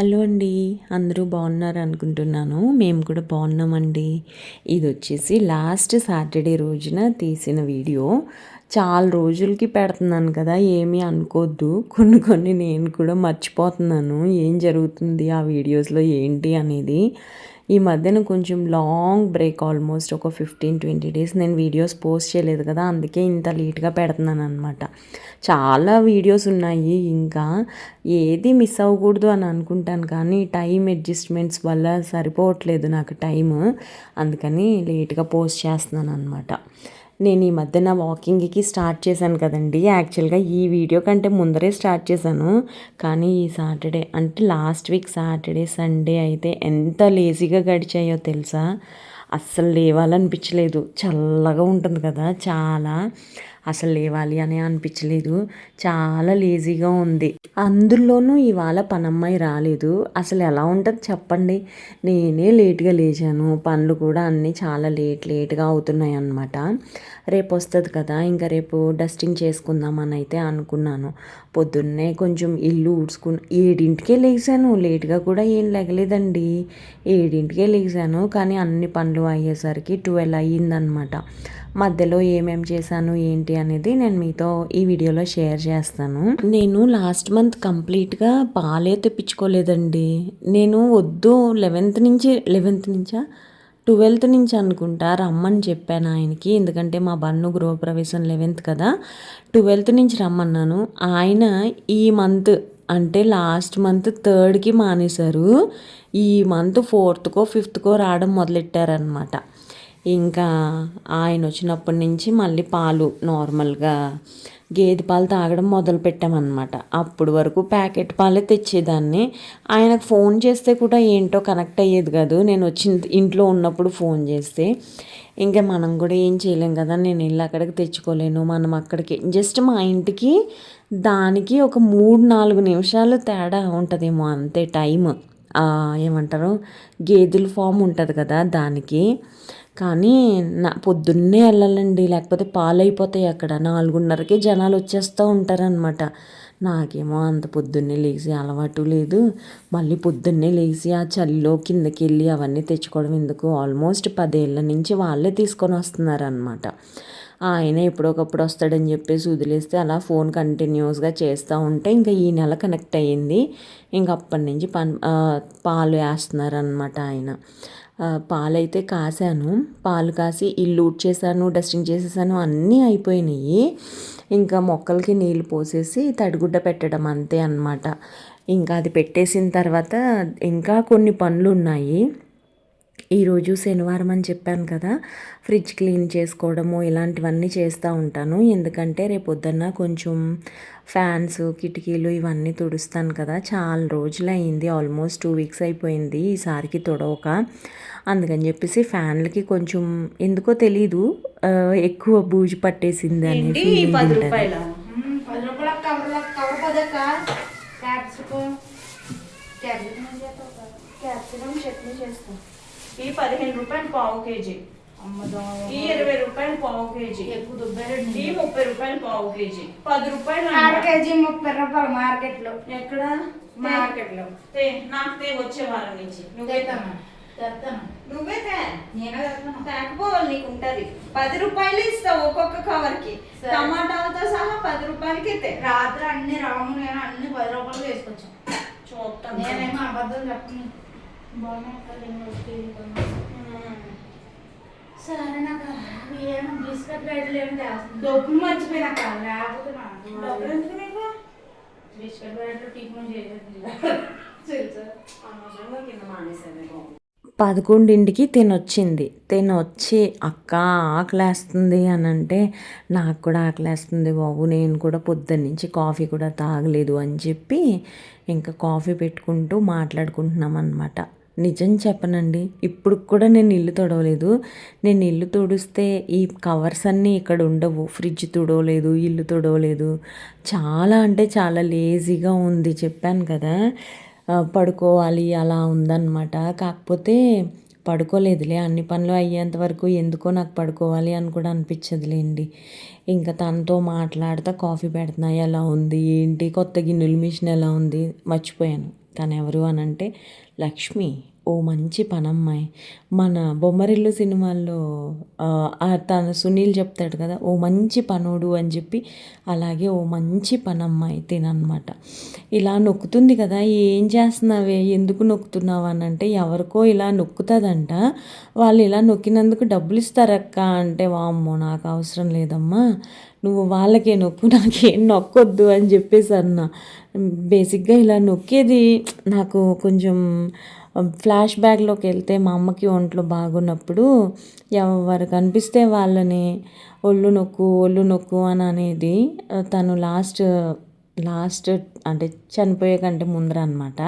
Hello అండి అందరూ బాగున్నారు అనుకుంటున్నాను. మేము కూడా బాగున్నామండి. ఇది వచ్చేసి లాస్ట్ సాటర్డే రోజున తీసిన వీడియో. చాలా రోజులకి పెడుతున్నాను కదా ఏమీ అనుకోవద్దు కొన్ని కొన్ని నేను కూడా మర్చిపోతున్నాను. ఏం జరుగుతుంది ఆ వీడియోస్లో ఏంటి అనేది. ఈ మధ్యన కొంచెం లాంగ్ బ్రేక్ ఆల్మోస్ట్ ఒక ఫిఫ్టీన్ ట్వంటీ డేస్ నేను వీడియోస్ పోస్ట్ చేయలేదు కదా అందుకే ఇంత లేట్గా పెడుతున్నాను అనమాట చాలా వీడియోస్ ఉన్నాయి ఇంకా ఏది మిస్ అవ్వకూడదు అని అనుకుంటాను కానీ టైం అడ్జస్ట్మెంట్స్ వల్ల సరిపోవట్లేదు నాకు టైం అందుకని లేట్గా పోస్ట్ చేస్తున్నాను అనమాట నేను ఈ మధ్యన వాకింగ్కి స్టార్ట్ చేశాను కదండి. యాక్చువల్గా ఈ వీడియో కంటే ముందరే స్టార్ట్ చేశాను. కానీ ఈ సాటర్డే అంటే లాస్ట్ వీక్ సాటర్డే సండే అయితే ఎంత లేజీగా గడిచాయో తెలుసా? అస్సలు లేవాలనిపించలేదు. చల్లగా ఉంటుంది కదా చాలా. అసలు లేవాలి అని అనిపించలేదు. చాలా లేజీగా ఉంది. అందులోనూ ఇవాళ పనమ్మాయి రాలేదు. అసలు ఎలా ఉంటుంది చెప్పండి. నేనే లేట్గా లేచాను. పనులు కూడా అన్నీ చాలా లేట్ లేట్గా అవుతున్నాయి అన్నమాట. రేపు వస్తుంది కదా ఇంకా రేపు డస్టింగ్ చేసుకుందామని అయితే అనుకున్నాను. పొద్దున్నే కొంచెం ఇల్లు ఊడ్చుకుని ఏడింటికే లేచాను. లేట్గా కూడా ఏం లేగలేదండి. ఏడింటికే లేచాను కానీ అన్ని పనులు అయ్యేసరికి ట్వెల్వ్ అయ్యిందనమాట మధ్యలో ఏమేమి చేశాను ఏంటి అనేది నేను మీతో ఈ వీడియోలో షేర్ చేస్తాను. నేను లాస్ట్ మంత్ కంప్లీట్గా పాలే తెప్పించుకోలేదండి. నేను వద్దు లెవెన్త్ నుంచి లెవెన్త్ నుంచా ట్వెల్త్ నుంచి అనుకుంటా రమ్మని చెప్పాను ఆయనకి. ఎందుకంటే మా బన్ను గృహప్రవేశం లెవెన్త్ కదా. ట్వెల్త్ నుంచి రమ్మన్నాను. ఆయన ఈ మంత్ అంటే లాస్ట్ మంత్ థర్డ్కి మానేశారు. ఈ మంత్ ఫోర్త్కో ఫిఫ్త్కో రావడం మొదలెట్టారనమాట ఇంకా ఆయన వచ్చినప్పటి నుంచి మళ్ళీ పాలు నార్మల్గా గేదె పాలు తాగడం మొదలు పెట్టామన్నమాట. అప్పుడు వరకు ప్యాకెట్ పాలే తెచ్చేదాన్ని. ఆయనకు ఫోన్ చేస్తే కూడా ఏంటో కనెక్ట్ అయ్యేది కాదు. నేను వచ్చిన ఇంట్లో ఉన్నప్పుడు ఫోన్ చేస్తే ఇంకా మనం కూడా ఏం చేయలేం కదా నేను వెళ్ళి అక్కడికి తెచ్చుకోలేను. మనం అక్కడికి జస్ట్ మా ఇంటికి దానికి ఒక మూడు నాలుగు నిమిషాలు తేడా ఉంటుందేమో అంతే టైం ఏమంటారు? గేదెల ఫామ్ ఉంటుంది కదా దానికి. కానీ నా పొద్దున్నే వెళ్ళాలండి లేకపోతే పాలైపోతాయి అక్కడ. నాలుగున్నరకే జనాలు వచ్చేస్తూ ఉంటారనమాట నాకేమో అంత పొద్దున్నే లేచి అలవాటు లేదు. మళ్ళీ పొద్దున్నే లేచి ఆ చలిలో కిందకి వెళ్ళి అవన్నీ తెచ్చుకోవడం ఎందుకు? ఆల్మోస్ట్ పదేళ్ళ నుంచి వాళ్ళే తీసుకొని వస్తున్నారనమాట ఆయన ఎప్పుడొకప్పుడు వస్తాడని చెప్పేసి వదిలేస్తే అలా ఫోన్ కంటిన్యూస్గా చేస్తూ ఉంటే ఇంకా ఈ నెల కనెక్ట్ అయ్యింది. ఇంకా అప్పటి నుంచి పన్ పాలు వేస్తున్నారనమాట ఆయన. పాలైతే కాసాను పాలు కాసి ఇల్లు చేశాను డస్టింగ్ చేసేసాను అన్నీ అయిపోయినాయి. ఇంకా మొక్కలకి నీళ్ళు పోసేసి తడిగుడ్డ పెట్టడం అంతే అనమాట ఇంకా అది పెట్టేసిన తర్వాత ఇంకా కొన్ని పనులు ఉన్నాయి ఈరోజు శనివారం అని చెప్పాను కదా ఫ్రిడ్జ్ క్లీన్ చేసుకోవడము ఇలాంటివన్నీ చేస్తూ ఉంటాను. ఎందుకంటే రేపు పొద్దున్న కొంచెం ఫ్యాన్స్ కిటికీలు ఇవన్నీ తుడుస్తాను కదా. చాలా రోజులు అయింది ఆల్మోస్ట్ టూ వీక్స్ అయిపోయింది ఈసారికి తుడవక. అందుకని చెప్పేసి ఫ్యాన్లకి కొంచెం ఎందుకో తెలీదు ఎక్కువ బూజు పట్టేసింది అని పది రూపాయల? పది రూపాయల కవర్ కవర్ పదక్క. క్యాప్సికమ్ క్యాప్సికమ్ చట్నీ చేస్తాం ఈ పదిహేను రూపాయలు పావు కేజీ. ఈ ఇరవై రూపాయలు పావు కేజీ. ఈ ముప్పై రూపాయలు పావు కేజీ. పది రూపాయలు అర కేజీ ముప్పై రూపాయలు మార్కెట్లో ఎక్కడ మార్కెట్లో నాకు తే వచ్చే వారం నుంచి. నువ్వే తేకపోవాలి నీకు ఉంటది పది రూపాయలు ఇస్తావు ఒక్కొక్క కవర్కి. టమాటాలతో సహా పది రూపాయలకి రాత్రి అన్ని రాము నేను అన్ని పది రూపాయలు వేసుకొచ్చాను చూస్తాను నేనేమో అబద్ధం చెప్పను. సరే నాకు బిస్కెట్ ఏమి చేస్తుంది డబ్బులు మర్చిపోయినాక లేకపోతే డబ్బులు నాకు ఎందుకు నీకు? బిస్కెట్ బయటలు టిఫిన్ చేసేది తెలుసా? అనవసరంగా కింద మానేసాను బాబు పదకొండింటికి తినొచ్చింది. తినొచ్చి అక్క ఆకలేస్తుంది అని అంటే నాకు కూడా ఆకలేస్తుంది బాబు నేను కూడా పొద్దున్న నుంచి కాఫీ కూడా తాగలేదు అని చెప్పి ఇంకా కాఫీ పెట్టుకుంటూ మాట్లాడుకుంటున్నాం అనమాట నిజం చెప్పనండి. ఇప్పుడు కూడా నేను ఇల్లు తొడవలేదు. నేను ఇల్లు తుడిస్తే ఈ కవర్స్ అన్నీ ఇక్కడ ఉండవు. ఫ్రిడ్జ్ తుడవలేదు ఇల్లు తుడవలేదు. చాలా అంటే చాలా లేజీగా ఉంది. చెప్పాను కదా. పడుకోవాలి అలా ఉందన్నమాట. కాకపోతే పడుకోలేదులే. అన్ని పనులు అయ్యేంత వరకు ఎందుకో నాకు పడుకోవాలి అని కూడా అనిపించదులేండి. ఇంకా తనతో మాట్లాడుతూ కాఫీ పెడుతున్నా ఎలా ఉంది ఏంటి కొత్త గిన్నెల మిషన్ ఎలా ఉంది మర్చిపోయాను. తను ఎవరు అని అంటే లక్ష్మి ఓ మంచి పనమ్మాయి. మన బొమ్మరిల్లు సినిమాల్లో తను సునీల్ చెప్తాడు కదా ఓ మంచి పనోడు అని చెప్పి అలాగే ఓ మంచి పనమ్మాయి తిననమాట. ఇలా నొక్కుతుంది కదా ఏం చేస్తున్నావే ఎందుకు నొక్కుతున్నావు అని అంటే ఎవరికో ఇలా నొక్కుతుందంట. వాళ్ళు ఇలా నొక్కినందుకు డబ్బులు ఇస్తారక్క అంటే వామ్మో నాకు అవసరం లేదమ్మా. నువ్వు వాళ్ళకే నొక్కు నాకేం నొక్కొద్దు అని చెప్పేసి అన్న. బేసిక్గా ఇలా నొక్కేది నాకు కొంచెం ఫ్లాష్ బ్యాక్లోకి వెళ్తే మా అమ్మకి ఒంట్లో బాగున్నప్పుడు ఎవరు కనిపిస్తే వాళ్ళని ఒళ్ళు నొక్కు ఒళ్ళు నొక్కు అని అనేది తను లాస్ట్ లాస్ట్ అంటే చనిపోయే కంటే ముందర అనమాట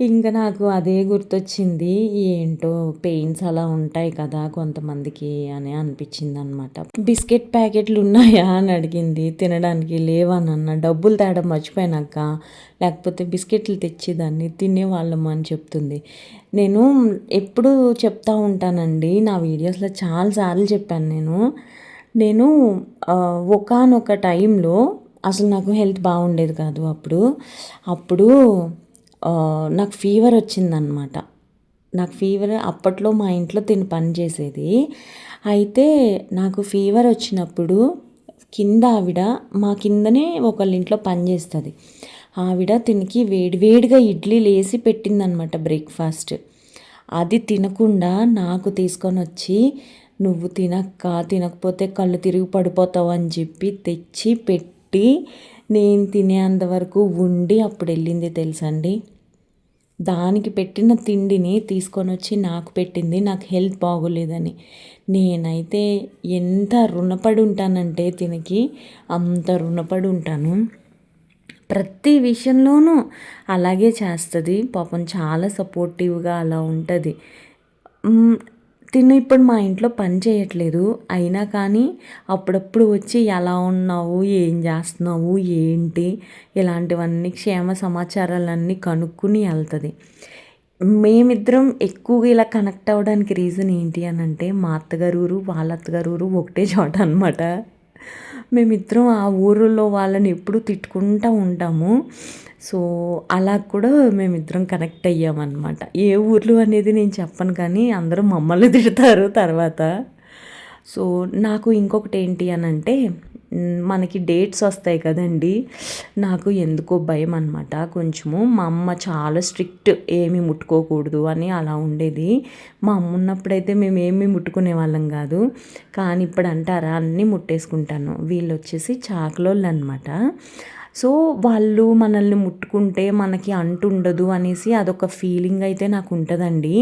ఇంకా నాకు అదే గుర్తొచ్చింది ఏంటో పెయిన్స్ అలా ఉంటాయి కదా కొంతమందికి అని అనిపించింది అనమాట బిస్కెట్ ప్యాకెట్లు ఉన్నాయా అని అడిగింది. తినడానికి లేవని డబ్బులు తేడం మర్చిపోయినాక లేకపోతే బిస్కెట్లు తెచ్చేదాన్ని తినేవాళ్ళం అని చెప్తుంది. నేను ఎప్పుడు చెప్తా ఉంటానండి నా వీడియోస్లో చాలాసార్లు చెప్పాను నేను. నేను ఒకనొక టైంలో అసలు నాకు హెల్త్ బాగుండేది కాదు అప్పుడు. అప్పుడు నాకు ఫీవర్ వచ్చిందనమాట నాకు ఫీవర్ అప్పట్లో మా ఇంట్లో తిని పని చేసేది. అయితే నాకు ఫీవర్ వచ్చినప్పుడు కింద ఆవిడ మా కిందనే ఒకళ్ళ ఇంట్లో పని చేస్తుంది. ఆవిడ తినికి వేడివేడిగా ఇడ్లీలు వేసి పెట్టిందనమాట బ్రేక్ఫాస్ట్. అది తినకుండా నాకు తీసుకొని వచ్చి నువ్వు తినక్క తినకపోతే కళ్ళు తిరిగి పడిపోతావు అని చెప్పి తెచ్చి పెట్టి నేను తినేంత వరకు ఉండి అప్పుడు వెళ్ళింది తెలుసండి. దానికి పెట్టిన తిండిని తీసుకొని వచ్చి నాకు పెట్టింది. నాకు హెల్త్ బాగోలేదని. నేనైతే ఎంత రుణపడి ఉంటానంటే తినకి అంత రుణపడి ఉంటాను. ప్రతి విషయంలోనూ అలాగే చేస్తుంది. పాపం చాలా సపోర్టివ్గా అలా ఉంటుంది. మ్, తిను ఇప్పుడు మా ఇంట్లో పని చేయట్లేదు. అయినా కానీ అప్పుడప్పుడు వచ్చి ఎలా ఉన్నావు? ఏం చేస్తున్నావు? ఏంటి? ఇలాంటివన్నీ క్షేమ సమాచారాలన్నీ కనుక్కుని వెళ్తుంది. మేమిద్దరం ఎక్కువగా ఇలా కనెక్ట్ అవ్వడానికి రీజన్ ఏంటి అని అంటే మా అత్తగారు ఊరు వాళ్ళ అత్తగారు ఊరు ఒకటే చోట అనమాట మేమిద్దరం ఆ ఊరిలో వాళ్ళని ఎప్పుడూ తిట్టుకుంటూ ఉంటాము. సో అలా కూడా మేమిద్దరం కనెక్ట్ అయ్యామన్నమాట. ఏ ఊర్లు అనేది నేను చెప్పను కానీ అందరూ మమ్మల్ని తిడతారు తర్వాత. సో నాకు ఇంకొకటి ఏంటి అని అంటే మనకి డేట్స్ వస్తాయి కదండి. నాకు ఎందుకో భయం అనమాట కొంచెము మా అమ్మ చాలా స్ట్రిక్ట్ ఏమి ముట్టుకోకూడదు అని అలా ఉండేది. మా అమ్మ ఉన్నప్పుడైతే మేము ఏమి ముట్టుకునే వాళ్ళం కాదు. కానీ ఇప్పుడు అంటారా అన్నీ ముట్టేసుకుంటాను. వీళ్ళు వచ్చేసి చాకలోళ్ళు అనమాట సో వాళ్ళు మనల్ని ముట్టుకుంటే మనకి అంటుండదు అనేసి అదొక ఫీలింగ్ అయితే నాకు ఉంటుందండి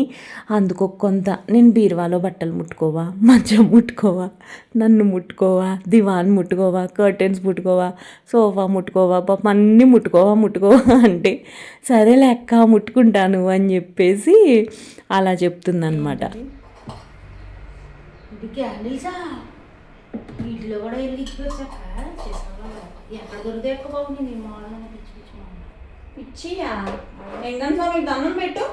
అందుకు కొంత నేను బీరువాలో బట్టలు ముట్టుకోవా? మంచం ముట్టుకోవా? నన్ను ముట్టుకోవా? దివాన్ ముట్టుకోవా? కర్టెన్స్ ముట్టుకోవా? సోఫా ముట్టుకోవా? పాప అన్నీ ముట్టుకోవా ముట్టుకోవా అంటే సరే లెక్క ముట్టుకుంటాను అని చెప్పేసి అలా చెప్తుందనమాట వీటిలో కూడా ఎక్కడ దొరికితే ఎక్కువ బాగుంది నీ మామూలుగా పిచ్చి పిచ్చి పిచ్చియా వెంకన్న స్వామికి దండం పెట్టు.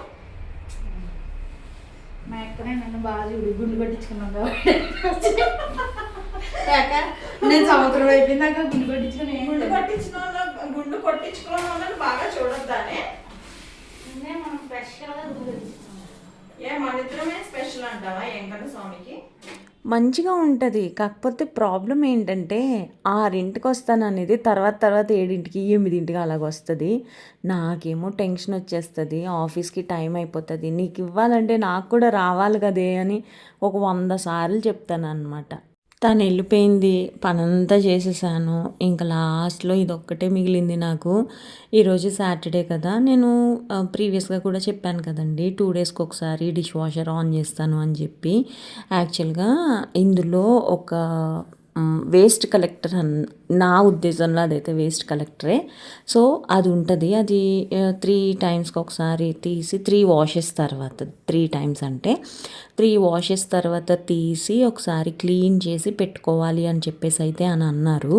మా అక్కనే నన్ను బాగా చూడు గుండు కొట్టించుకున్నాను కాబట్టి. కాక నేను సంవత్సరం అయిపోయిందాక గుండు కొట్టించుకుని గుండు. కొట్టించిన గుండు కొట్టించుకోవడం వాళ్ళని బాగా చూడొద్దానే. మనం స్పెషల్గా గుండు కొట్టించుకున్నాం ఏ మన ఇద్దరమే స్పెషల్ అంటావా వెంకన్న స్వామికి? మంచిగా ఉంటుంది. కాకపోతే ప్రాబ్లం ఏంటంటే ఆరింటికి వస్తాను అనేది తర్వాత తర్వాత ఏడింటికి ఎనిమిదింటికి అలాగ వస్తుంది నాకేమో టెన్షన్ వచ్చేస్తుంది. ఆఫీస్కి టైం అయిపోతుంది. నీకు ఇవ్వాలంటే నాకు కూడా రావాలి కదే అని ఒక వంద సార్లు చెప్తాను అనమాట తను వెళ్ళిపోయింది పనంతా చేసేసాను. ఇంకా లాస్ట్లో ఇదొక్కటే మిగిలింది నాకు. ఈరోజు సాటర్డే కదా నేను ప్రీవియస్గా కూడా చెప్పాను కదండి టూ డేస్కి ఒకసారి డిష్ వాషర్ ఆన్ చేస్తాను అని చెప్పి. యాక్చువల్గా ఇందులో ఒక వేస్ట్ కలెక్టర్ అన్ నా ఉద్దేశంలో అదైతే వేస్ట్ కలెక్టరే సో అది ఉంటుంది అది త్రీ టైమ్స్కి ఒకసారి తీసి త్రీ వాషెస్ తర్వాత త్రీ టైమ్స్ అంటే త్రీ వాషెస్ తర్వాత తీసి ఒకసారి క్లీన్ చేసి పెట్టుకోవాలి అని చెప్పేసి అయితే అని అన్నారు.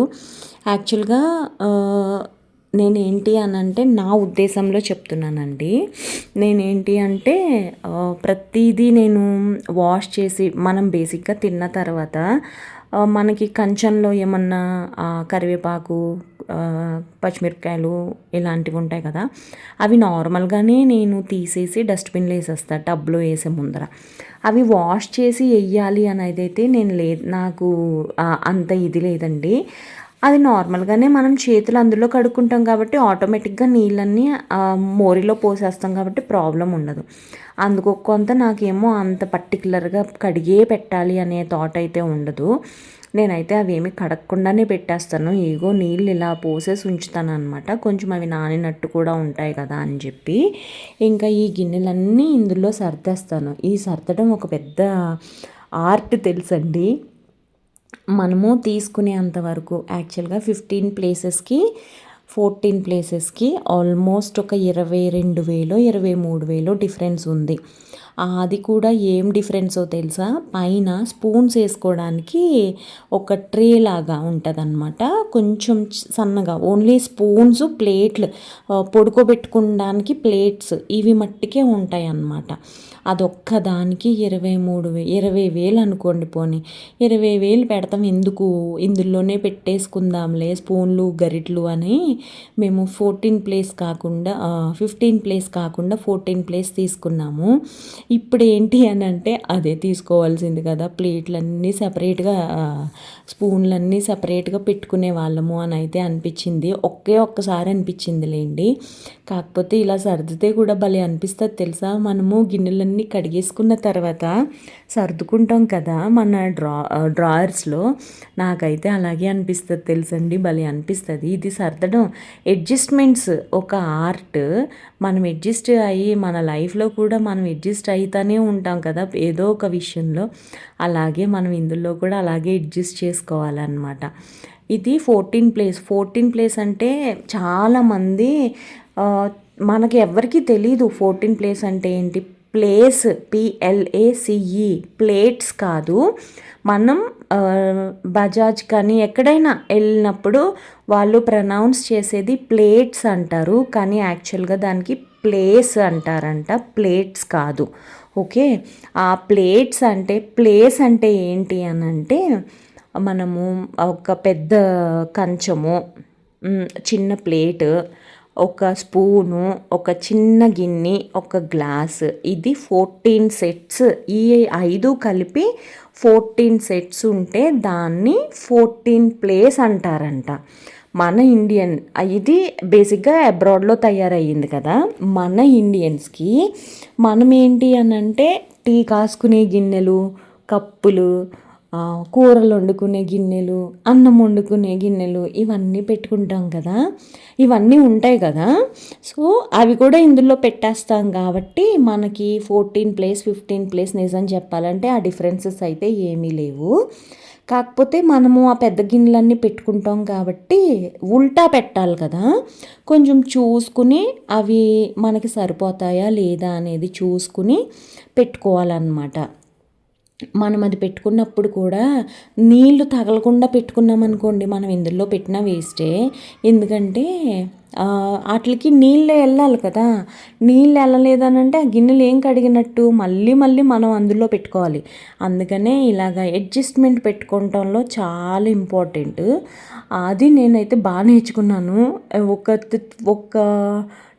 యాక్చువల్గా నేనేంటి అని అంటే నా ఉద్దేశంలో చెప్తున్నానండి. నేనేంటి అంటే ప్రతిదీ నేను వాష్ చేసి మనం బేసిక్గా తిన్న తర్వాత మనకి కంచంలో ఏమన్నా కరివేపాకు పచ్చిమిరపకాయలు ఇలాంటివి ఉంటాయి కదా అవి నార్మల్గానే నేను తీసేసి డస్ట్బిన్లో వేసేస్తా టబ్లో వేసే ముందర. అవి వాష్ చేసి వేయాలి అనేది అయితే నేను లేదు నాకు అంత ఇది లేదండి. అది నార్మల్గానే మనం చేతులు అందులో కడుక్కుంటాం కాబట్టి ఆటోమేటిక్గా నీళ్ళన్నీ మోరిలో పోసేస్తాం కాబట్టి ప్రాబ్లం ఉండదు. అందుకు కొంత నాకేమో అంత పర్టికులర్గా కడిగే పెట్టాలి అనే థాట్ అయితే ఉండదు. నేనైతే అవేమి కడక్కుండానే కడగకుండానే పెట్టేస్తాను. ఏగో నీళ్ళు ఇలా పోసేసి ఉంచుతాను అనమాట కొంచెం అవి నానినట్టు కూడా ఉంటాయి కదా అని చెప్పి ఇంకా ఈ గిన్నెలన్నీ ఇందులో సర్దేస్తాను. ఈ సర్దడం ఒక పెద్ద ఆర్ట్ తెలుసండి. మనము తీసుకునే అంతవరకు యాక్చువల్గా ఫిఫ్టీన్ ప్లేసెస్కి ఫోర్టీన్ ప్లేసెస్కి ఆల్మోస్ట్ ఒక ఇరవై రెండు వేలో ఇరవై మూడు వేలో డిఫరెన్స్ ఉంది. అది కూడా ఏం డిఫరెన్సో తెలుసా? పైన స్పూన్స్ వేసుకోవడానికి ఒక ట్రే లాగా ఉంటుంది కొంచెం సన్నగా ఓన్లీ స్పూన్స్ ప్లేట్లు పొడుకోబెట్టుకోవడానికి పడుకోబెట్టుకోవడానికి ప్లేట్స్ ఇవి మట్టికే ఉంటాయి అన్నమాట అదొక్క దానికి ఇరవై మూడు వే ఇరవై వేలు అనుకోండి పోనీ. ఇరవై వేలు పెడతాం ఎందుకు? ఇందులోనే పెట్టేసుకుందాంలే స్పూన్లు గరిట్లు అని. మేము ఫోర్టీన్ ప్లేస్ కాకుండా ఫిఫ్టీన్ ప్లేస్ కాకుండా ఫోర్టీన్ ప్లేస్ తీసుకున్నాము. ఇప్పుడు ఏంటి అని అంటే అదే తీసుకోవాల్సింది కదా. ప్లేట్లన్నీ సపరేట్గా స్పూన్లన్నీ సపరేట్గా పెట్టుకునే వాళ్ళము అని అయితే అనిపించింది. ఒకే ఒక్కసారి అనిపించిందిలేండి. కాకపోతే ఇలా సర్దితే కూడా భలే అనిపిస్తుంది తెలుసా? మనము గిన్నెలన్నీ కడిగేసుకున్న తర్వాత సర్దుకుంటాం కదా మన డ్రా డ్రాయర్స్లో. నాకైతే అలాగే అనిపిస్తుంది తెలుసండి భలే అనిపిస్తుంది. ఇది సర్దడం. అడ్జస్ట్మెంట్స్ ఒక ఆర్ట్. మనం అడ్జస్ట్ అయ్యి మన లైఫ్లో కూడా మనం అడ్జస్ట్ అవుతానే ఉంటాం కదా ఏదో ఒక విషయంలో. అలాగే మనం ఇందులో కూడా అలాగే అడ్జస్ట్ చేసుకోవాలన్నమాట. ఇది ఫోర్టీన్ ప్లేస్. ఫోర్టీన్ ప్లేస్ అంటే చాలామంది మనకి ఎవరికి తెలీదు ఫోర్టీన్ ప్లేస్ అంటే ఏంటి. ప్లేస్ పిఎల్ఏసిఈ ప్లేట్స్ కాదు. మనం బజాజ్ కానీ ఎక్కడైనా వెళ్ళినప్పుడు వాళ్ళు ప్రనౌన్స్ చేసేది ప్లేట్స్ అంటారు. కానీ యాక్చువల్గా దానికి ప్లేస్ అంటారంట. ప్లేట్స్ కాదు. ఓకే? ఆ ప్లేట్స్ అంటే ప్లేస్ అంటే ఏంటి అని అంటే మనము ఒక పెద్ద కంచము చిన్న ప్లేటు ఒక స్పూను ఒక చిన్న గిన్నె ఒక గ్లాస్. ఇది ఫోర్టీన్ సెట్స్. ఈ ఐదు కలిపి ఫోర్టీన్ సెట్స్ ఉంటే దాన్ని ఫోర్టీన్ ప్లేస్ అంటారంట. మన ఇండియన్ ఇది బేసిక్గా అబ్రాడ్లో తయారయ్యింది కదా. మన ఇండియన్స్కి మనం ఏంటి అని అంటే టీ కాసుకునే గిన్నెలు కప్పులు కూరలు వండుకునే గిన్నెలు అన్నం వండుకునే గిన్నెలు ఇవన్నీ పెట్టుకుంటాం కదా. ఇవన్నీ ఉంటాయి కదా. సో అవి కూడా ఇందులో పెట్టేస్తాం కాబట్టి మనకి ఫోర్టీన్ ప్లేస్ ఫిఫ్టీన్ ప్లేస్ నిజం చెప్పాలంటే ఆ డిఫరెన్సెస్ అయితే ఏమీ లేవు. కాకపోతే మనము ఆ పెద్ద గిన్నెలన్నీ పెట్టుకుంటాం కాబట్టి ఉల్టా పెట్టాలి కదా. కొంచెం చూసుకుని అవి మనకి సరిపోతాయా లేదా అనేది చూసుకుని పెట్టుకోవాలన్నమాట. మనం అది పెట్టుకున్నప్పుడు కూడా నీళ్ళు తగలకుండా పెట్టుకున్నాం అనుకోండి మనం ఇందులో పెట్టిన వేస్టే. ఎందుకంటే వాటికి నీళ్ళు వెళ్ళాలి కదా. నీళ్ళు వెళ్ళలేదనంటే ఆ గిన్నెలు ఏం కడిగినట్టు మళ్ళీ మళ్ళీ మనం అందులో పెట్టుకోవాలి. అందుకనే ఇలాగ అడ్జస్ట్మెంట్ పెట్టుకోవటంలో చాలా ఇంపార్టెంట్. అది నేనైతే బాగా నేర్చుకున్నాను. ఒక ఒక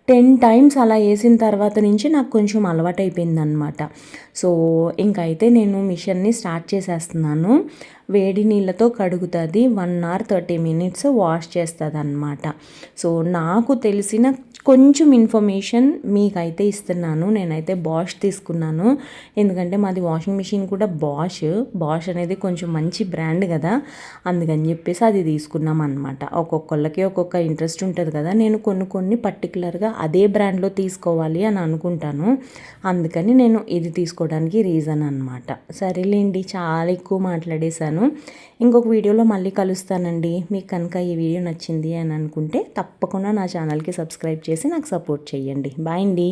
టెన్ టైమ్స్ అలా వేసిన తర్వాత నుంచి నాకు కొంచెం అలవాటు అయిపోయింది అనమాట సో ఇంకైతే నేను మిషన్ని స్టార్ట్ చేసేస్తున్నాను. వేడి నీళ్ళతో కడుగుతుంది. One hour thirty minutes wash చేస్తుంది అనమాట సో నాకు తెలిసిన కొంచెం ఇన్ఫర్మేషన్ మీకైతే ఇస్తున్నాను. నేనైతే బాష్ తీసుకున్నాను. ఎందుకంటే మాది వాషింగ్ మిషన్ కూడా బాష్ బాష్ అనేది కొంచెం మంచి బ్రాండ్ కదా. అందుకని చెప్పేసి అది తీసుకున్నాం అనమాట ఒక్కొక్కళ్ళకి ఒక్కొక్క ఇంట్రెస్ట్ ఉంటుంది కదా. నేను కొన్ని కొన్ని పర్టికులర్గా అదే బ్రాండ్లో తీసుకోవాలి అని అనుకుంటాను. అందుకని నేను ఇది తీసుకోవడానికి రీజన్ అనమాట సరేలేండి చాలా ఎక్కువ మాట్లాడేశాను. ఇంకొక వీడియోలో మళ్ళీ కలుస్తానండి. మీకు కనుక ఈ వీడియో నచ్చింది అని అనుకుంటే తప్పకుండా నా ఛానల్కి సబ్స్క్రైబ్ చేసి నాకు సపోర్ట్ చేయండి. బాయ్ అండి.